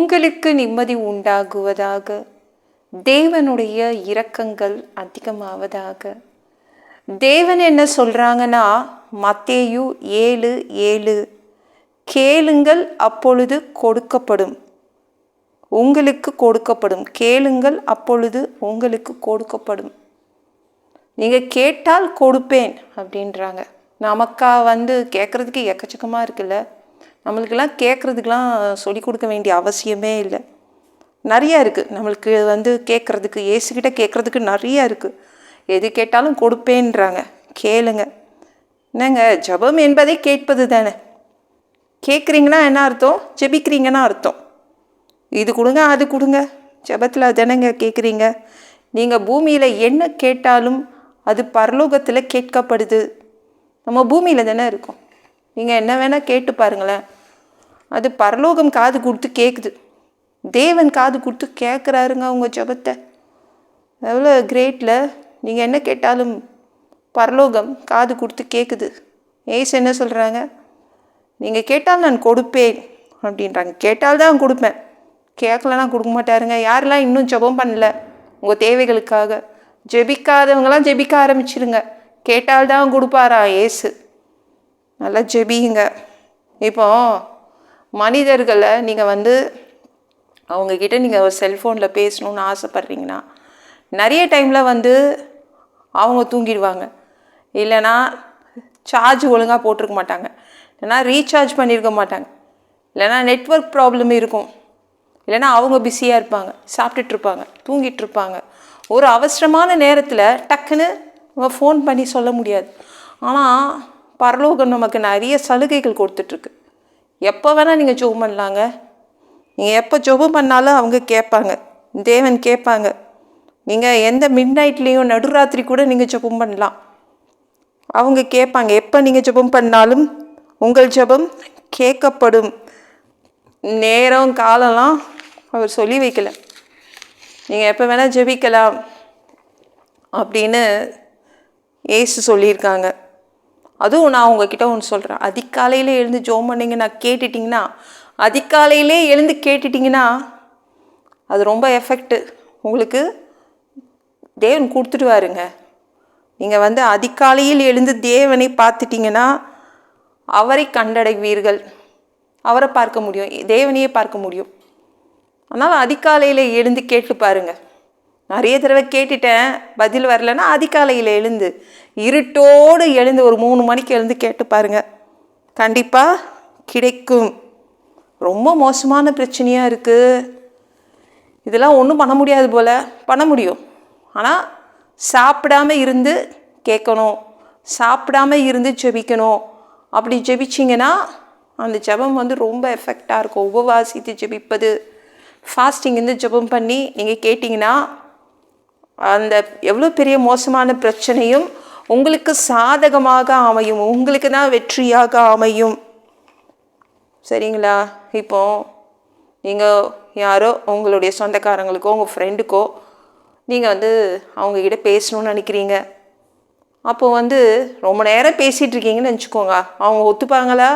உங்களுக்கு நிம்மதி உண்டாகுவதாக. தேவனுடைய இரக்கங்கள் அதிகமாவதாக. தேவன் என்ன சொல்கிறாங்கன்னா மத்தேயு ஏழு ஏழு. கேளுங்கள் அப்பொழுது கொடுக்கப்படும். உங்களுக்கு கொடுக்கப்படும். கேளுங்கள் அப்பொழுது உங்களுக்கு கொடுக்கப்படும். நீங்கள் கேட்டால் கொடுப்பேன் அப்படின்றாங்க. நமக்கா வந்து கேட்குறதுக்கு எக்கச்சக்கமாக இருக்குல்ல? நம்மளுக்கெல்லாம் கேட்குறதுக்கெலாம் சொல்லி கொடுக்க வேண்டிய அவசியமே இல்லை. நிறையா இருக்குது நம்மளுக்கு வந்து கேட்குறதுக்கு ஏசுக்கிட்ட கேட்குறதுக்கு நிறையா இருக்குது எது கேட்டாலும் கொடுப்பேன்றாங்க. கேளுங்க. என்னங்க? ஜெபம் என்பதை கேட்பது தானே. கேட்குறீங்கன்னா என்ன அர்த்தம்? ஜெபிக்கிறீங்கன்னா அர்த்தம். இது கொடுங்க அது கொடுங்க. ஜெபத்தில் தானேங்க கேட்குறீங்க. நீங்கள் பூமியில் என்ன கேட்டாலும் அது பரலோகத்தில் கேட்கப்படுது. நம்ம பூமியில் தானே இருக்கோம். நீங்கள் என்ன வேணால் கேட்டு பாருங்களேன். அது பரலோகம் காது கொடுத்து கேட்குது தேவன் காது கொடுத்து கேட்குறாருங்க அவங்க ஜெபத்தை. எவ்வளோ கிரேட்டில் நீங்கள் என்ன கேட்டாலும் பரலோகம் காது கொடுத்து கேட்குது ஏசு என்ன சொல்கிறாங்க நீங்கள் கேட்டால் நான் கொடுப்பேன் அப்படின்றாங்க. கேட்டால் தான் கொடுப்பேன். கேட்கலனா கொடுக்க மாட்டாருங்க. யாரெல்லாம் இன்னும் ஜெபம் பண்ணல உங்கள் தேவைகளுக்காக. ஜெபிக்காதவங்களாம் ஜெபிக்க ஆரம்பிச்சிருங்க. கேட்டால்தான் கொடுப்பாரா ஏசு? நல்லா ஜெபிங்க. இப்போ மனிதர்களை நீங்கள் வந்து அவங்கக்கிட்ட நீங்கள் ஒரு செல்ஃபோனில் பேசணுன்னு ஆசைப்பட்றீங்கன்னா நிறைய டைமில் வந்து அவங்க தூங்கிடுவாங்க. இல்லைன்னா சார்ஜ் ஒழுங்காக போட்டிருக்க மாட்டாங்க. இல்லைன்னா ரீசார்ஜ் பண்ணியிருக்க மாட்டாங்க. இல்லைன்னா நெட்வொர்க் ப்ராப்ளம் இருக்கும். இல்லைன்னா அவங்க பிஸியாக இருப்பாங்க. சாப்பிட்டுட்ருப்பாங்க தூங்கிட்டுருப்பாங்க தூங்கிட்டு இருப்பாங்க. ஒரு அவசரமான நேரத்தில் டக்குன்னு நம்ம ஃபோன் பண்ணி சொல்ல முடியாது. ஆனால் பரலோகம் நமக்கு நிறைய சலுகைகள் கொடுத்துட்ருக்கு எப்போ வேணால் நீங்கள் ஜோம் பண்ணலாங்க. நீங்கள் எப்போ ஜெபம் பண்ணாலும் அவங்க கேட்பாங்க. தேவன் கேட்பாங்க. நீங்கள் எந்த மிட் நைட்லேயும் நடுராத்திரி கூட நீங்கள் ஜெபம் பண்ணலாம். அவங்க கேட்பாங்க எப்போ நீங்கள் ஜெபம் பண்ணாலும் உங்கள் ஜெபம் கேட்கப்படும். நேரம் காலம்லாம் அவர் சொல்லி வைக்கல. நீங்கள் எப்போ வேணால் ஜெபிக்கலாம் அப்படின்னு ஏசு சொல்லியிருக்காங்க. அதுவும் நான் உங்ககிட்ட ஒன்று சொல்கிறேன் அதிகாலையில் எழுந்து ஜோம் பண்ணிங்க நான் கேட்டுட்டிங்கன்னா அதிகாலையிலே எழுந்து கேட்டுட்டிங்கன்னா அது ரொம்ப எஃபெக்ட்டு உங்களுக்கு தேவன் கொடுத்துடுவாருங்க. நீங்கள் வந்து அதிகாலையில் எழுந்து தேவனை பார்த்துட்டிங்கன்னா அவரை கண்டடைவீர்கள். அவரை பார்க்க முடியும். தேவனையே பார்க்க முடியும். அதனால் அதிகாலையில் எழுந்து கேட்டு பாருங்கள் நிறைய தடவை கேட்டுட்டேன். பதில் வரலன்னா அதிகாலையில் எழுந்து இருட்டோடு எழுந்து ஒரு மூணு மணிக்கு எழுந்து கேட்டு பாருங்கள் கண்டிப்பாக கிடைக்கும். ரொம்ப மோசமான பிரச்சனையாக இருக்குது இதெல்லாம் ஒன்றும் பண்ண முடியாது போல். பண்ண முடியும். ஆனால் சாப்பிடாம இருந்து கேட்கணும். சாப்பிடாம இருந்து ஜெபிக்கணும். அப்படி ஜெபிச்சிங்கன்னா அந்த ஜெபம் வந்து ரொம்ப எஃபெக்டாக இருக்கும். உபவாசித்து ஜெபிப்பது ஃபாஸ்டிங் இருந்து ஜெபம் பண்ணி நீங்கள் கேட்டிங்கன்னா அந்த எவ்வளோ பெரிய மோசமான பிரச்சனையும் உங்களுக்கு சாதகமாக அமையும். உங்களுக்கு தான் வெற்றியாக அமையும். சரிங்களா? இப்போ நீங்கள் யாரோ உங்களுடைய சொந்தக்காரங்களுக்கோ உங்கள் ஃப்ரெண்டுக்கோ நீங்கள் வந்து அவங்கக்கிட்ட பேசணும்னு நினைக்கிறீங்க. அப்போ வந்து ரொம்ப நேரம் பேசிகிட்டு இருக்கீங்கன்னு நினச்சிக்கோங்க. அவங்க ஒத்துப்பாங்களா?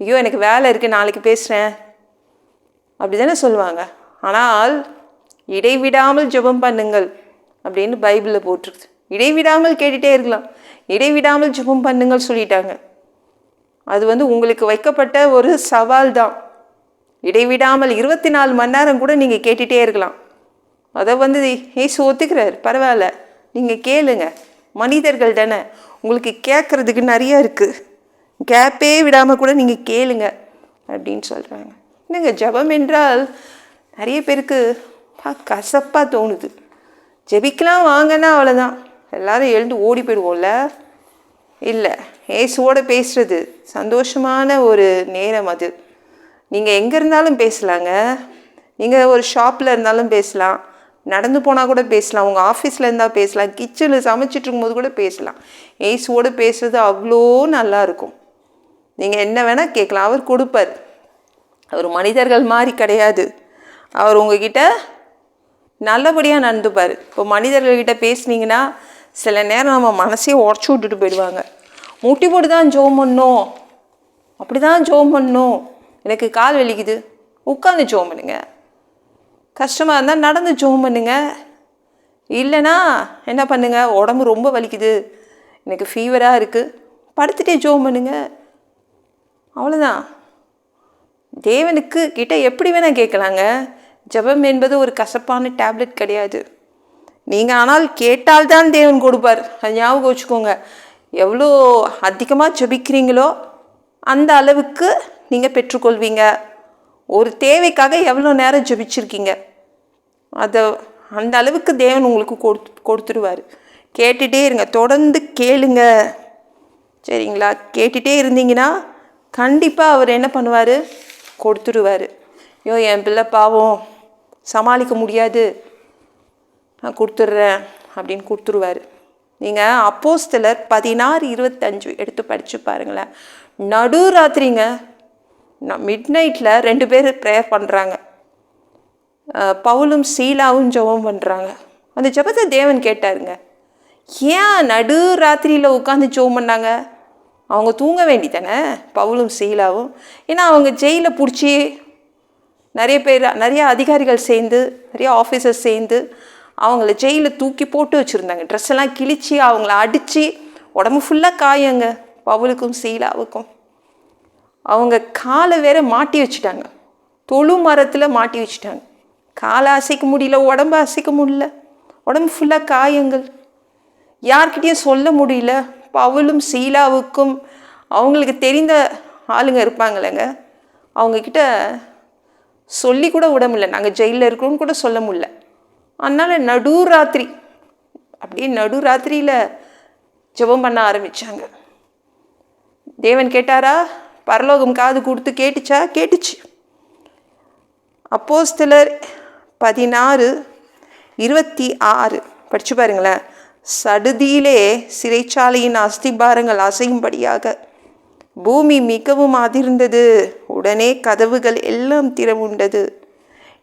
ஐயோ எனக்கு வேலை இருக்குது நாளைக்கு பேசுகிறேன் அப்படி தானே சொல்லுவாங்க. ஆனால் இடைவிடாமல் ஜெபம் பண்ணுங்கள். அப்படின்னு பைபிளில் போட்டிருக்கு. இடைவிடாமல் கேட்டுகிட்டே இருக்கலாம். இடைவிடாமல் ஜெபம் பண்ணுங்கள் சொல்லிட்டாங்க. அது வந்து உங்களுக்கு வைக்கப்பட்ட ஒரு சவால் தான். இடைவிடாமல் இருபத்தி நாலு மணி நேரம் கூட நீங்கள் கேட்டுகிட்டே இருக்கலாம். அதை வந்து ஏசு ஒத்துக்கிறார். பரவாயில்ல. நீங்கள் கேளுங்க. மனிதர்கள் தானே. உங்களுக்கு கேட்குறதுக்கு நிறையா இருக்குது கேப்பே விடாமல் கூட நீங்கள் கேளுங்க அப்படின்னு சொல்கிறாங்க என்னங்க ஜெபம் என்றால் நிறைய பேருக்கு பா கசப்பாக தோணுது. ஜெபிக்கலாம் வாங்கன்னா அவ்வளோதான் எல்லாரும் எழுந்து ஓடி போயிடுவோம்ல? இல்லை ஏசுவோடு பேசுகிறது சந்தோஷமான ஒரு நேரம் அது. நீங்கள் எங்கே இருந்தாலும் பேசலாங்க. நீங்கள் ஒரு ஷாப்பில் இருந்தாலும் பேசலாம். நடந்து போனால் கூட பேசலாம். உங்கள் ஆஃபீஸில் இருந்தால் பேசலாம். கிச்சனில் சமைச்சிட்டு இருக்கும்போது கூட பேசலாம். ஏசுவோடு பேசுகிறது அவ்வளோ நல்லா இருக்கும். நீங்கள் என்ன வேணால் கேட்கலாம். அவர் கொடுப்பார். அவர் மனிதர்கள் மாதிரி கிடையாது. அவர் உங்ககிட்ட நல்லபடியாக நடந்துப்பார் இப்போ மனிதர்கள்கிட்ட பேசுனீங்கன்னா சில நேரம் நம்ம மனசே உடச்சி விட்டுட்டு போயிடுவாங்க. முட்டி போட்டு தான் ஜோம் பண்ணும். அப்படி தான் ஜோம் பண்ணும். எனக்கு கால் வலிக்குது. உட்காந்து ஜோம் பண்ணுங்க. கஷ்டமாக இருந்தால் நடந்து ஜோம் பண்ணுங்க. இல்லைன்னா என்ன பண்ணுங்க? உடம்பு ரொம்ப வலிக்குது. எனக்கு ஃபீவராக இருக்குது படுத்துகிட்டே ஜோம் பண்ணுங்க. அவ்வளோதான் தேவனுக்கு கிட்டே எப்படி வேணால் கேட்கலாங்க. ஜெபம் என்பது ஒரு கசப்பான டேப்லெட் கிடையாது. நீங்கள் ஆனால் கேட்டால்தான் தேவன் கொடுப்பார். அது ஞாபகம் வச்சுக்கோங்க. எவ்வளோ அதிகமாக ஜெபிக்கிறீங்களோ அந்த அளவுக்கு நீங்கள் பெற்றுக்கொள்வீங்க. ஒரு தேவைக்காக எவ்வளோ நேரம் ஜெபிச்சிருக்கீங்க? அதை அந்த அளவுக்கு தேவன் உங்களுக்கு கொடுத்து கொடுத்துருவார். கேட்டுகிட்டே இருங்க. தொடர்ந்து கேளுங்க. சரிங்களா? கேட்டுகிட்டே இருந்தீங்கன்னா கண்டிப்பாக அவர் என்ன பண்ணுவார்? கொடுத்துருவார். ஐயோ என் பிள்ளை பாவம். சமாளிக்க முடியாது. நான் கொடுத்துட்றேன் அப்படின்னு கொடுத்துருவாரு. நீங்கள் அப்போஸ்தலர் பதினாறு இருபத்தஞ்சு எடுத்து படித்து பாருங்களேன். நடு ராத்திரிங்க மிட் நைட்டில் ரெண்டு பேர் ப்ரேயர் பண்ணுறாங்க பவுலும் சீலாவும் ஜெபம் பண்ணுறாங்க அந்த ஜெபத்தை தேவன் கேட்டாருங்க. ஏன் நடு ராத்திரியில் உட்காந்து ஜெபம் பண்ணாங்க? அவங்க தூங்க வேண்டி தானே பவுலும் சீலாவும். ஏன்னா அவங்க ஜெயிலில் பிடிச்சி நிறைய பேர் நிறைய அதிகாரிகள் சேர்ந்து நிறைய ஆஃபீஸர்ஸ் சேர்ந்து அவங்கள ஜெயிலில் தூக்கி போட்டு வச்சுருந்தாங்க. ட்ரெஸ் எல்லாம் கிழிச்சு அவங்கள அடித்து உடம்பு ஃபுல்லாக காயங்க. பவுலுக்கும் சீலாவுக்கும். அவங்க காலை வேற மாட்டி வச்சுட்டாங்க. தொழு மரத்தில் மாட்டி வச்சுட்டாங்க. காலை அசைக்க முடியல உடம்பு அசைக்க முடியல. உடம்பு ஃபுல்லாக காயங்கள். யார்கிட்டயும் சொல்ல முடியல. பவுலும் சீலாவுக்கும் அவங்களுக்கு தெரிந்த ஆளுங்க இருப்பாங்களேங்க அவங்கக்கிட்ட சொல்லி கூட விட முடியல நாங்கள் ஜெயிலில் இருக்கிறோம்னு கூட சொல்ல முடில அதனால் நடுராத்திரி அப்படியே நடுராத்திரியில் ஜெபம் பண்ண ஆரம்பித்தாங்க தேவன் கேட்டாரா? பரலோகம் காது கொடுத்து கேட்டுச்சா? கேட்டுச்சு. அப்போஸ்தலர் பதினாறு இருபத்தி ஆறு படித்து பாருங்களேன். சடுதியிலே சிறைச்சாலையின் அஸ்திபாரங்கள் அசையும்படியாக பூமி மிகவும் அதிர்ந்தது. உடனே கதவுகள் எல்லாம் திறவுண்டது.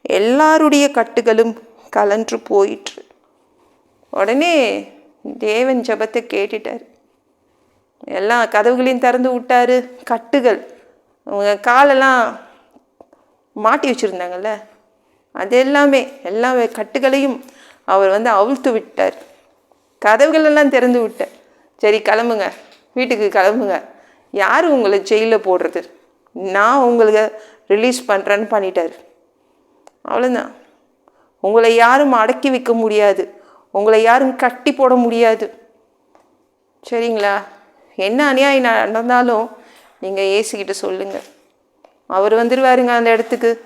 எல்லாருடைய கட்டுகளும் கலன்று போயிற்று. உடனே தேவன் ஜெபத்தை கேட்டுட்டார். எல்லா கதவுகளையும் திறந்து விட்டாரு. கட்டுகள். அவங்க காலெல்லாம் மாட்டி வச்சுருந்தாங்கல்ல? அது எல்லாமே எல்லா கட்டுகளையும் அவர் வந்து அவிழ்த்து விட்டார். கதவுகளெல்லாம் திறந்து விட்டார். சரி கிளம்புங்க. வீட்டுக்கு கிளம்புங்க. யார் உங்களை ஜெயிலில் போடுறது? நான் உங்களுக்கு ரிலீஸ் பண்ணுறேன்னு பண்ணிட்டார். அவ்வளோதான் உங்களை யாரும் அடக்கி வைக்க முடியாது. உங்களை யாரும் கட்டி போட முடியாது. சரிங்களா? என்ன அநியாயம் நடந்தாலும் நீங்கள் ஏசிக்கிட்ட சொல்லுங்கள் அவர் வந்துடுவாருங்க அந்த இடத்துக்கு.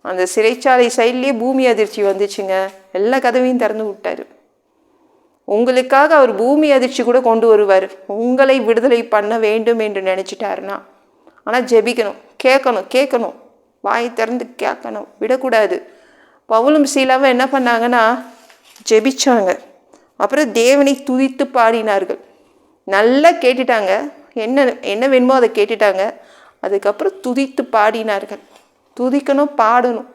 அந்த சிறைச்சாலை சைட்லேயே பூமி அதிர்ச்சி வந்துச்சுங்க. எல்லா கதவையும் திறந்து விட்டாரு. உங்களுக்காக அவர் பூமி அதிர்ச்சி கூட கொண்டு வருவார். உங்களை விடுதலை பண்ண வேண்டும் என்று நினச்சிட்டாருன்னா ஆனால் ஜெபிக்கணும் கேட்கணும் கேட்கணும். வாய் திறந்து கேட்கணும். விடக்கூடாது. பவுலும் சீலாவும் என்ன பண்ணாங்கன்னா ஜெபிச்சாங்க. அப்புறம் தேவனை துதித்து பாடினார்கள். நல்லா கேட்டுட்டாங்க. என்ன என்ன வேணுமோ அதை கேட்டுட்டாங்க. அதுக்கப்புறம் துதித்து பாடினார்கள். துதிக்கணும் பாடணும்.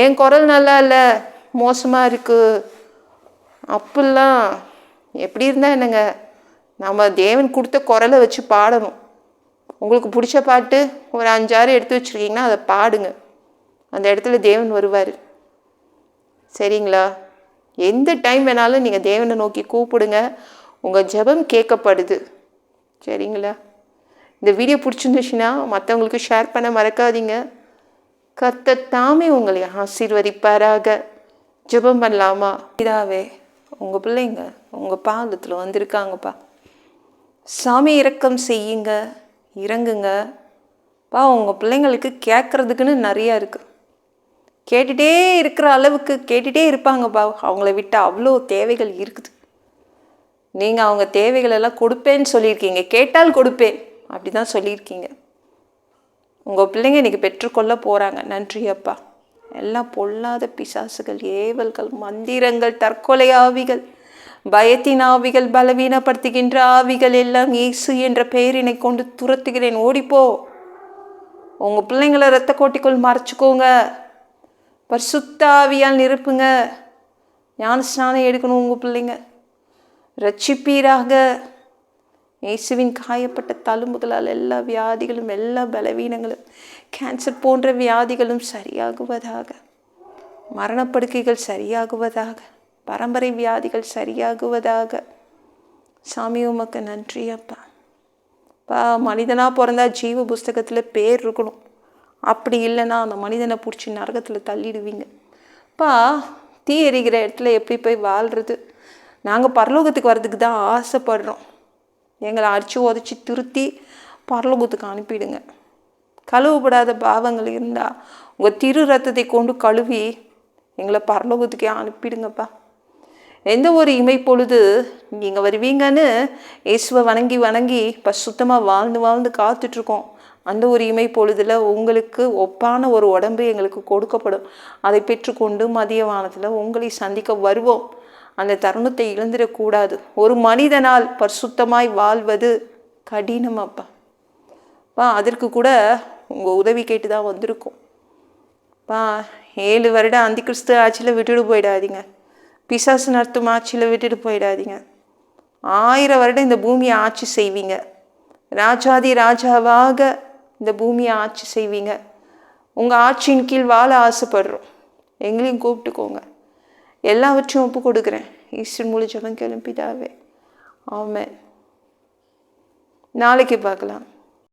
என் குரல் நல்லா இல்லை. மோசமாக இருக்குது அப்படிலாம் எப்படி இருந்தால் என்னங்க? நம்ம தேவன் கொடுத்த குரலை வச்சு பாடணும். உங்களுக்கு பிடிச்ச பாட்டு ஒரு அஞ்சாறு எடுத்து வச்சுருக்கீங்கன்னா அதை பாடுங்க. அந்த இடத்துல தேவன் வருவார். சரிங்களா? எந்த டைம் வேணாலும் நீங்கள் தேவனை நோக்கி கூப்பிடுங்க. உங்கள் ஜெபம் கேட்கப்படுது. சரிங்களா? இந்த வீடியோ பிடிச்சிருந்துச்சுன்னா மற்றவங்களுக்கு ஷேர் பண்ண மறக்காதீங்க. கத்த தாமே உங்களை ஆசீர்வதிப்பாராக. ஜெபம் பண்ணலாமா? இதாவே உங்கள் பிள்ளைங்க உங்கள் பாதத்தில் வந்திருக்காங்கப்பா. சாமி இறக்கம் செய்யுங்க இறங்குங்க. பா உங்கள் பிள்ளைங்களுக்கு கேட்குறதுக்குன்னு நிறையா இருக்குது கேட்டுகிட்டே இருக்கிற அளவுக்கு கேட்டுகிட்டே இருப்பாங்கப்பா. அவங்கள விட்டு அவ்வளோ தேவைகள் இருக்குது. நீங்கள் அவங்க தேவைகளெல்லாம் கொடுப்பேன்னு சொல்லியிருக்கீங்க. கேட்டால் கொடுப்பேன். அப்படி தான் சொல்லியிருக்கீங்க. உங்கள் பிள்ளைங்க இன்றைக்கி பெற்றுக்கொள்ள போகிறாங்க நன்றி அப்பா எல்லாம் பொல்லாத பிசாசுகள் ஏவல்கள் மந்திரங்கள் தற்கொலை ஆவிகள் பயத்தின் ஆவிகள் பலவீனப்படுத்துகின்ற ஆவிகள் எல்லாம் இயேசு என்ற பெயரினை கொண்டு துரத்துகிறேன். ஓடிப்போ. உங்கள் பிள்ளைங்களை ரத்த கோட்டிக்குள் மறைச்சிக்கோங்க. பரிசுத்த ஆவியால் நிரப்புங்க. ஞான ஸ்நானம் எடுக்கணும் உங்கள் பிள்ளைங்க. ரட்சிப்பீராக. இயேசுவின் காயப்பட்ட தழும்புகளால் எல்லா வியாதிகளும் எல்லா பலவீனங்களும் கேன்சர் போன்ற வியாதிகளும் சரியாகுவதாக. மரணப்படுக்கைகள் சரியாகுவதாக. பரம்பரை வியாதிகள் சரியாகுவதாக. சாமி உமக்கு நன்றி அப்பா. பா மனிதனாக பிறந்தா ஜீவ புஸ்தகத்தில் பேர் இருக்கணும். அப்படி இல்லைன்னா அந்த மனிதனை பிடிச்சி நரகத்தில் தள்ளிடுவீங்க. பா தீ எரிகிற இடத்துல எப்படி போய் வாழ்கிறது நாங்கள் பரலோகத்துக்கு வர்றதுக்கு தான் ஆசைப்படுறோம். எங்களை அடித்து உதச்சி திருத்தி பரலோகத்துக்கு அனுப்பிடுங்க. கழுவப்படாத பாவங்கள் இருந்தால் உங்கள் திரு ரத்தத்தை கொண்டு கழுவி எங்களை பரலோகத்துக்கே அனுப்பிடுங்கப்பா. எந்த ஒரு இமை பொழுது நீங்கள் வருவீங்கன்னு இயேசுவை வணங்கி வணங்கி இப்போ சுத்தமாக வாழ்ந்து வாழ்ந்து காத்துட்ருக்கோம். அந்த ஒரு இமை பொழுதில் உங்களுக்கு ஒப்பான ஒரு உடம்பு எங்களுக்கு கொடுக்கப்படும். அதை பெற்றுக்கொண்டு மதிய வானத்தில் உங்களை சந்திக்க வருவோம். அந்த தருணத்தை இழந்துடக்கூடாது. ஒரு மனிதனால் பரிசுத்தமாய் வாழ்வது கடினம் அப்பா அதற்கு கூட உங்கள் உதவி கேட்டு தான் வந்திருக்கோம். பா ஏழு வருடம் அந்தி கிறிஸ்து ஆட்சியில் விட்டுட்டு போயிடாதீங்க. பிசாசு நடத்தும் ஆட்சியில் விட்டுட்டு போயிடாதீங்க. ஆயிரம் வருடம் இந்த பூமியை ஆட்சி செய்வீங்க. ராஜாதி ராஜாவாக இந்த பூமியை ஆட்சி செய்வீங்க. உங்கள் ஆட்சியின் கீழ் வாழ ஆசைப்படுறோம். எங்களையும் கூப்பிட்டுக்கோங்க. எல்லாவற்றையும் ஒப்பு கொடுக்குறேன். ஈஸ்வர் மூலி ஜபம் கிளம்பிட்டாவே ஆமென். நாளைக்கு பார்க்கலாம்.